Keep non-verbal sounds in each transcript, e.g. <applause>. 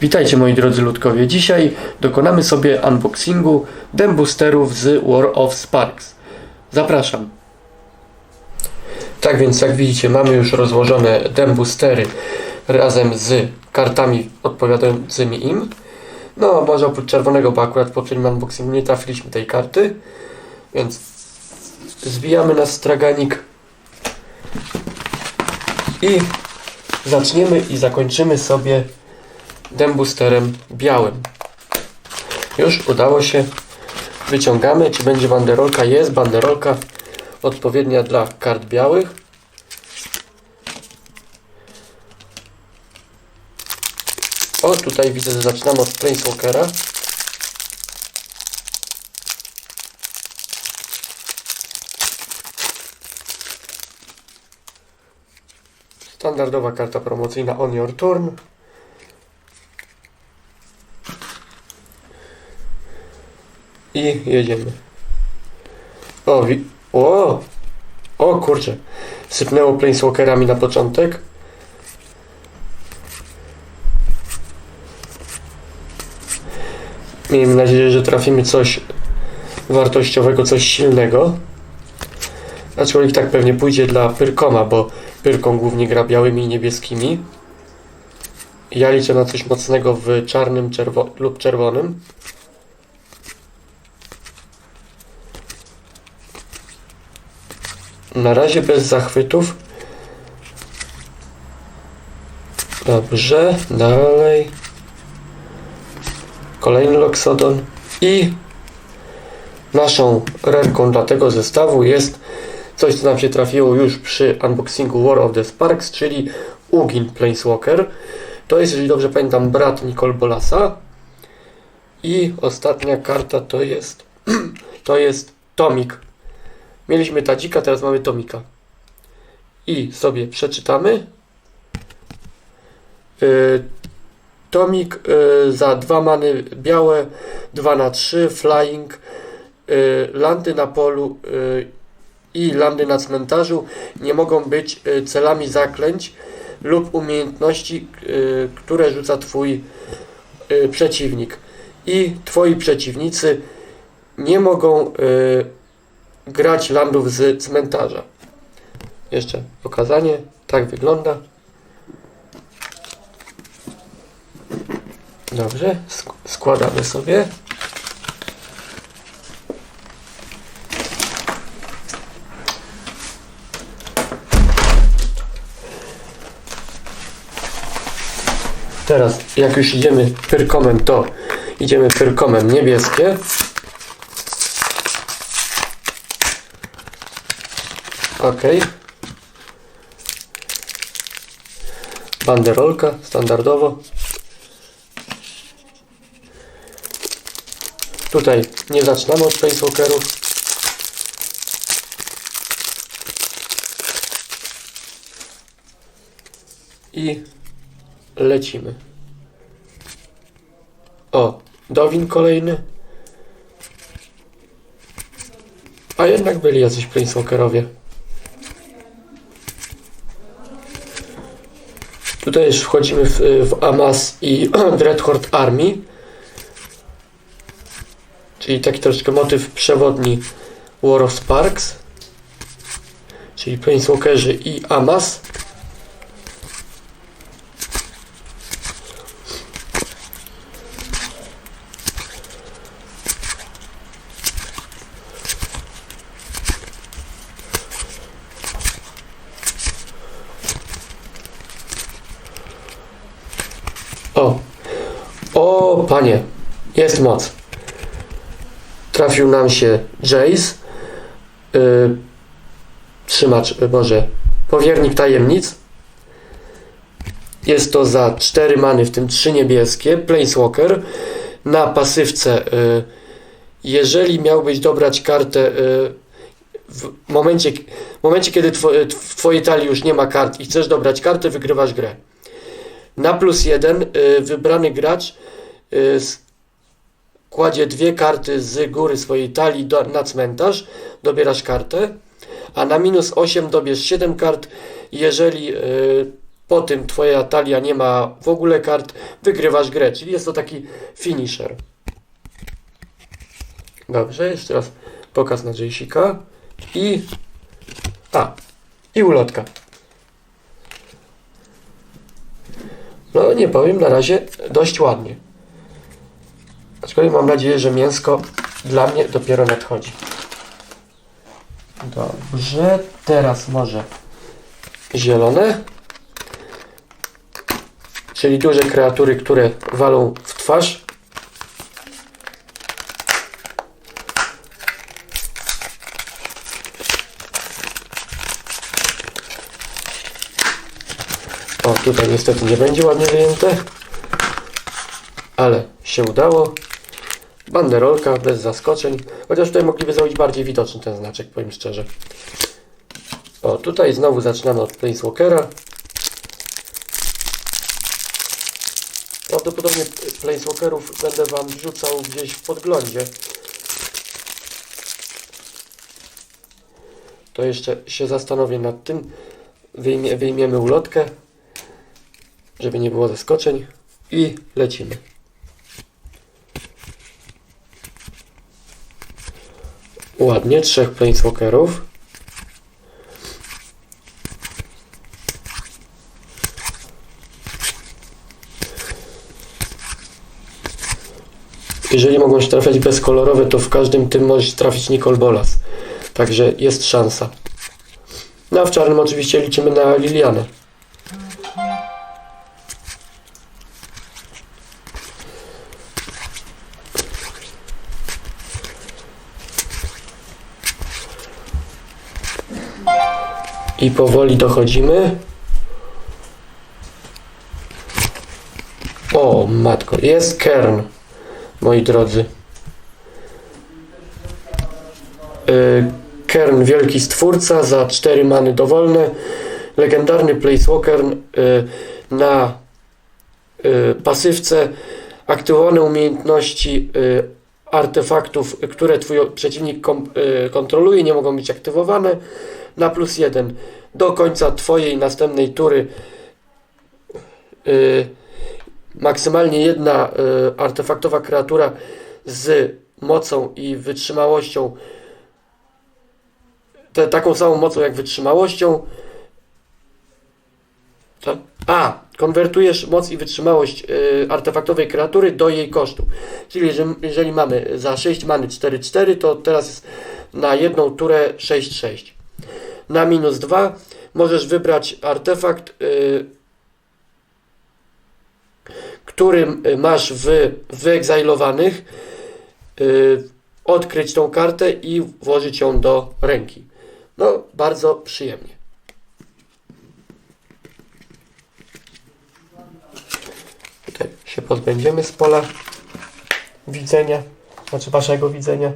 Witajcie moi drodzy ludkowie. Dzisiaj dokonamy sobie unboxingu demboosterów z War of Sparks. Zapraszam. Tak więc jak widzicie mamy już rozłożone demboostery razem z kartami odpowiadającymi im. No może oprócz czerwonego, bo akurat w poprzednim unboxingu nie trafiliśmy tej karty. Więc zbijamy na straganik i zaczniemy i zakończymy sobie demboosterem białym. Już udało się. Wyciągamy, czy będzie banderolka. Jest banderolka odpowiednia dla kart białych. O, tutaj widzę, że zaczynamy od Planeswalkera. Standardowa karta promocyjna On Your Turn. I jedziemy. O, wi- o, o kurczę. Sypnęło Planeswalkerami na początek. Miejmy nadzieję, że trafimy coś wartościowego, coś silnego. Aczkolwiek tak pewnie pójdzie dla Pyrkoma, bo Pyrkom głównie gra białymi i niebieskimi. Ja liczę na coś mocnego w czarnym czerwo- lub czerwonym. Na razie bez zachwytów. Dobrze, dalej. Kolejny Loxodon. I naszą rerką dla tego zestawu jest coś, co nam się trafiło już przy unboxingu War of the Sparks, czyli Ugin Planeswalker. To jest, jeżeli dobrze pamiętam, brat Nicole Bolasa. I ostatnia karta to jest <clears throat> to jest Tomik. Mieliśmy Tadzika, teraz mamy Tomika. I sobie przeczytamy. Y, Tomik y, za dwa many białe, 2 na 3 flying, y, landy na polu i landy na cmentarzu nie mogą być celami zaklęć lub umiejętności, które rzuca Twój przeciwnik. I Twoi przeciwnicy nie mogą grać landów z cmentarza. Jeszcze pokazanie. Tak wygląda. Dobrze, sk- składamy sobie. Teraz, jak już idziemy pyrkomem, to idziemy pyrkomem niebieskie. Ok. Banderolka standardowo. Tutaj nie zaczynamy od Planeswalkerów. I lecimy. O, Dowin kolejny. A jednak byli jacyś Planeswalkerowie. Tutaj już wchodzimy w, w Amas i <clears throat> Dreadhorde Army. Czyli taki troszeczkę motyw przewodni War of Sparks. Czyli Planeswalkerzy i Amas. O! O, panie! Jest moc. Trafił nam się Jace. Yy, trzymacz, y, Boże, powiernik tajemnic. Jest to za 4 many, w tym 3 niebieskie. Planeswalker. Na pasywce, y, jeżeli miałbyś dobrać kartę y, w momencie, w momencie kiedy two, w twojej talii już nie ma kart i chcesz dobrać kartę, wygrywasz grę. Na plus jeden y, wybrany gracz y, kładzie dwie karty z góry swojej talii do, na cmentarz, dobierasz kartę, a na minus 8 dobierz 7 kart, jeżeli y, po tym twoja talia nie ma w ogóle kart, wygrywasz grę, czyli jest to taki finisher. Dobrze, jeszcze raz pokaz na Jace'ika i a, i ulotka. No nie powiem, na razie dość ładnie. Aczkolwiek mam nadzieję, że mięsko dla mnie dopiero nadchodzi. Dobrze, teraz może zielone. Czyli duże kreatury, które walą w twarz. O, tutaj niestety nie będzie ładnie wyjęte. Ale się udało. Banderolka bez zaskoczeń. Chociaż tutaj mogliby zrobić bardziej widoczny ten znaczek, powiem szczerze. O, tutaj znowu zaczynamy od Planeswalkera. Prawdopodobnie Planeswalkerów będę Wam wrzucał gdzieś w podglądzie. To jeszcze się zastanowię nad tym. Wyjmie, wyjmiemy ulotkę, żeby nie było zaskoczeń. I lecimy. Ładnie, trzech Planeswalkerów. Jeżeli mogą się trafiać bezkolorowe, to w każdym tym może trafić Nicol Bolas. Także jest szansa. No a w czarnym oczywiście liczymy na Lilianę. I powoli dochodzimy. O, matko, jest Kern, moi drodzy. Y, Kern, wielki stwórca, za 4 many dowolne. Legendarny Placewalker y, na y, pasywce. Aktywowane umiejętności artefaktów, które twój przeciwnik kontroluje, nie mogą być aktywowane na plus jeden. Do końca Twojej następnej tury y, maksymalnie jedna y, artefaktowa kreatura z mocą i wytrzymałością. Te, taką samą mocą jak wytrzymałością. A, konwertujesz moc i wytrzymałość y, artefaktowej kreatury do jej kosztu. Czyli jeżeli, jeżeli mamy za 6 many 4-4, to teraz na jedną turę 6-6 na minus 2 możesz wybrać artefakt, y, którym masz w wyegzailowanych, y, odkryć tą kartę i włożyć ją do ręki. No, bardzo przyjemnie. Tutaj się pozbędziemy z pola widzenia, znaczy waszego widzenia.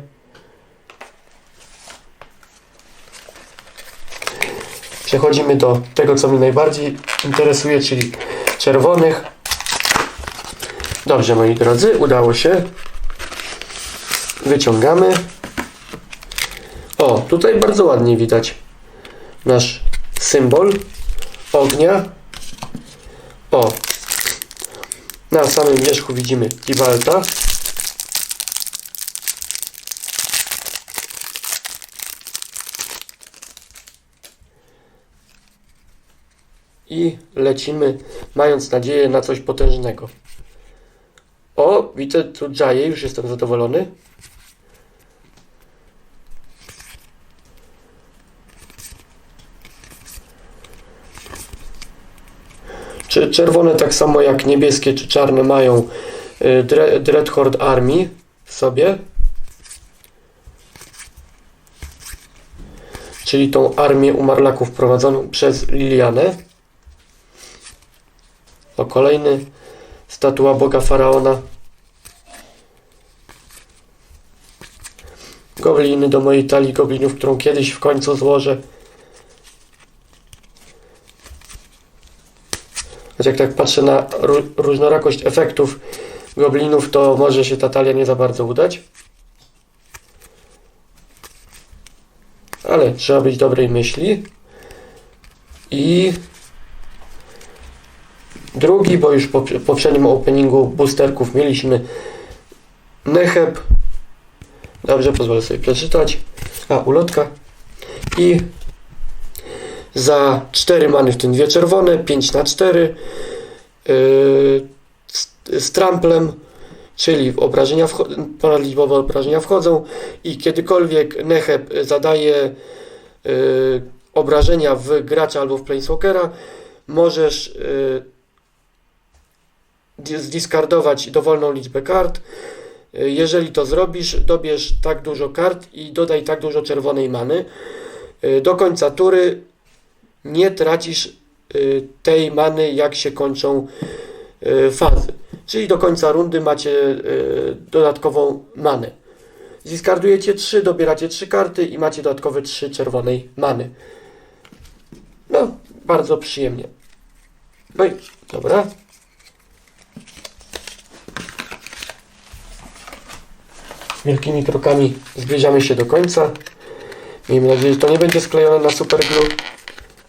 Przechodzimy do tego, co mnie najbardziej interesuje, czyli czerwonych. Dobrze, moi drodzy, udało się. Wyciągamy. O, tutaj bardzo ładnie widać nasz symbol ognia. O, na samym wierzchu widzimy Tibalta. I lecimy, mając nadzieję na coś potężnego. O, widzę tu Jaye, już jestem zadowolony. Czy czerwone tak samo jak niebieskie czy czarne mają y, Dre Dreadhorde Army w sobie. Czyli tą armię umarlaków prowadzoną przez Lilianę. Kolejny statua Boga Faraona. Gobliny do mojej talii goblinów, którą kiedyś w końcu złożę. Choć jak tak patrzę na ró różnorakość efektów goblinów, to może się ta talia nie za bardzo udać. Ale trzeba być dobrej myśli. I drugi, bo już w poprzednim openingu boosterków mieliśmy Neheb. Dobrze, pozwolę sobie przeczytać. A, ulotka. I za 4 many, w tym dwie czerwone, 5 na 4 yy, z, z tramplem, czyli obrażenia ponadliczbowe obrażenia wchodzą i kiedykolwiek Neheb zadaje yy, obrażenia w gracza albo w planeswalkera, możesz yy, zdiskardować dowolną liczbę kart. Yy, Jeżeli to zrobisz, dobierz tak dużo kart i dodaj tak dużo czerwonej many. Yy, Do końca tury nie tracisz y, tej many, jak się kończą y, fazy. Czyli do końca rundy macie y, dodatkową manę. Ziskardujecie 3, dobieracie 3 karty i macie dodatkowe 3 czerwonej many. No, bardzo przyjemnie. No i dobra. Wielkimi krokami zbliżamy się do końca. Miejmy nadzieję, że to nie będzie sklejone na super glue.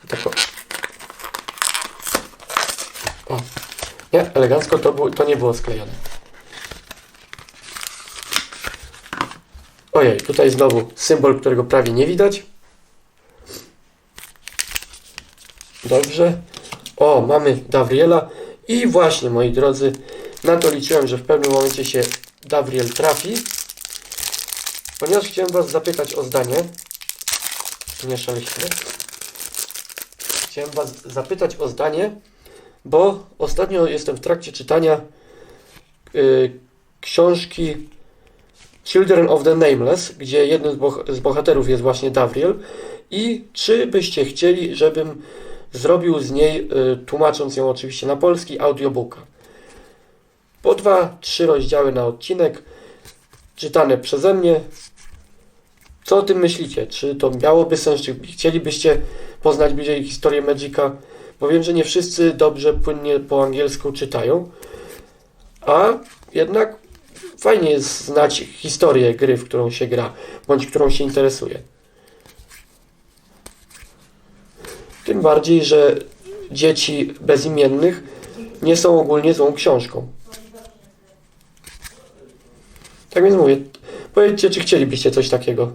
Tak o. o. Nie, elegancko to, było, to nie było sklejone. Ojej, tutaj znowu symbol, którego prawie nie widać. Dobrze. O, mamy Davriela. I właśnie, moi drodzy, na to liczyłem, że w pewnym momencie się Davriel trafi. Ponieważ chciałem Was zapytać o zdanie. Nie szaleśmy. Chciałem Was zapytać o zdanie, bo ostatnio jestem w trakcie czytania y, książki Children of the Nameless, gdzie jednym z, boh z bohaterów jest właśnie Davriel. I czy byście chcieli, żebym zrobił z niej, y, tłumacząc ją oczywiście na polski, audiobooka? Po dwa, trzy rozdziały na odcinek, czytane przeze mnie. Co o tym myślicie? Czy to miałoby sens? Czy chcielibyście poznać bliżej historię Magica? Bo wiem, że nie wszyscy dobrze, płynnie po angielsku czytają. A jednak fajnie jest znać historię gry, w którą się gra, bądź którą się interesuje. Tym bardziej, że dzieci bezimiennych nie są ogólnie złą książką. Tak więc mówię, powiedzcie, czy chcielibyście coś takiego.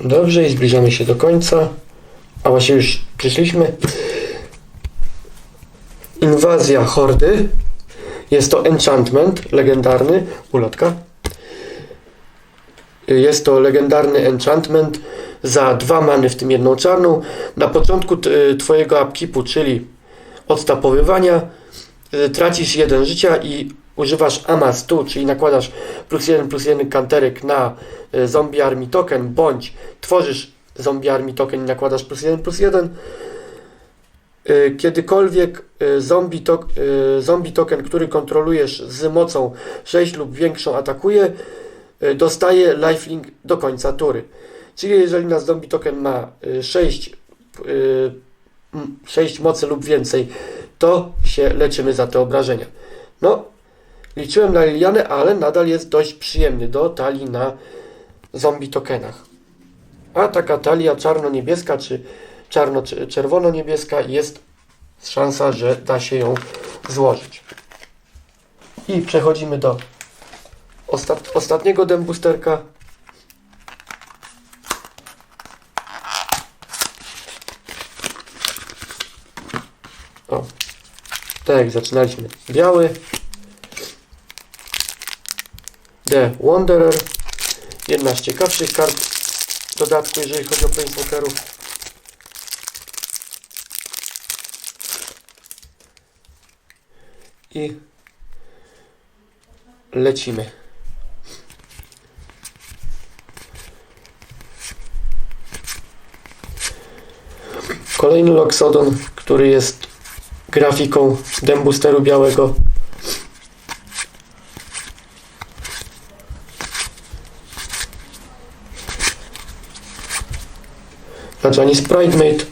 Dobrze, i zbliżamy się do końca. A właśnie już przyszliśmy. Inwazja hordy. Jest to enchantment legendarny. Ulotka. Jest to legendarny enchantment za dwa many, w tym jedną czarną. Na początku t- twojego upkeepu, czyli odtapowywania, y, tracisz jeden życia i używasz Amas tu, czyli nakładasz plus jeden plus jeden kanterek na y, zombie army token, bądź tworzysz zombie army token i nakładasz plus jeden plus jeden. Y, Kiedykolwiek y, zombie, to, y, zombie token, który kontrolujesz z mocą 6 lub większą atakuje, y, dostaje lifelink do końca tury. Czyli jeżeli nasz zombie token ma y, 6, y, m, 6 mocy lub więcej, to się leczymy za te obrażenia. No, liczyłem na Lilianę, ale nadal jest dość przyjemny do talii na zombie tokenach. A taka talia czarno-niebieska czy czarno-czerwono-niebieska jest szansa, że da się ją złożyć. I przechodzimy do ostat ostatniego dembusterka. O, tak jak zaczynaliśmy. Biały. The Wanderer. Jedna z ciekawszych kart w dodatku, jeżeli chodzi o Planeswalkerów. I lecimy. Kolejny Loxodon, który jest grafiką Dembusteru białego. Na Janis Pridemate.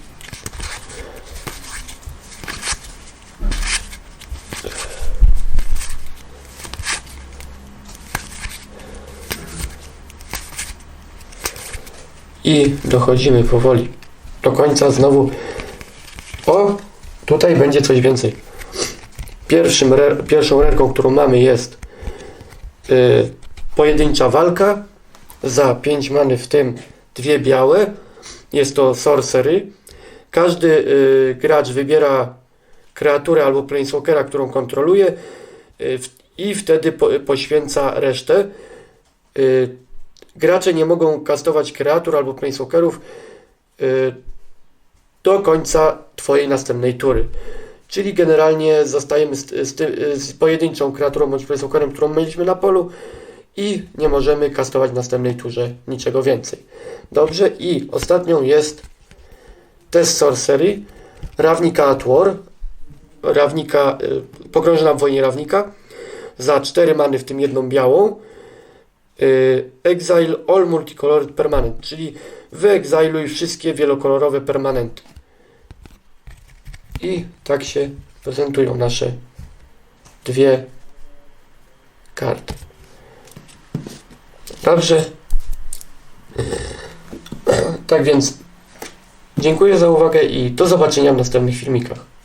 I dochodzimy powoli do końca znowu. O, tutaj będzie coś więcej. Pierwszym re, pierwszą ręką, którą mamy jest y, pojedyncza walka za 5 many, w tym dwie białe. Jest to sorcery. Każdy y, gracz wybiera kreaturę albo planeswalkera, którą kontroluje y, i wtedy po, poświęca resztę. Gracze nie mogą kastować kreatur albo planeswalkerów do końca Twojej następnej tury. Czyli generalnie zostajemy z, z, z pojedynczą kreaturą bądź planeswalkerem, którą mieliśmy na polu i nie możemy kastować w następnej turze niczego więcej. Dobrze, i ostatnią jest test sorcery, Rawnika at War, Rawnika, y, pogrążona w wojnie Rawnika, za 4 many, w tym jedną białą, y, Exile All Multicolored Permanent, czyli wyegzailuj wszystkie wielokolorowe permanenty. I tak się prezentują nasze dwie karty. Dobrze. Tak więc dziękuję za uwagę i do zobaczenia w następnych filmikach.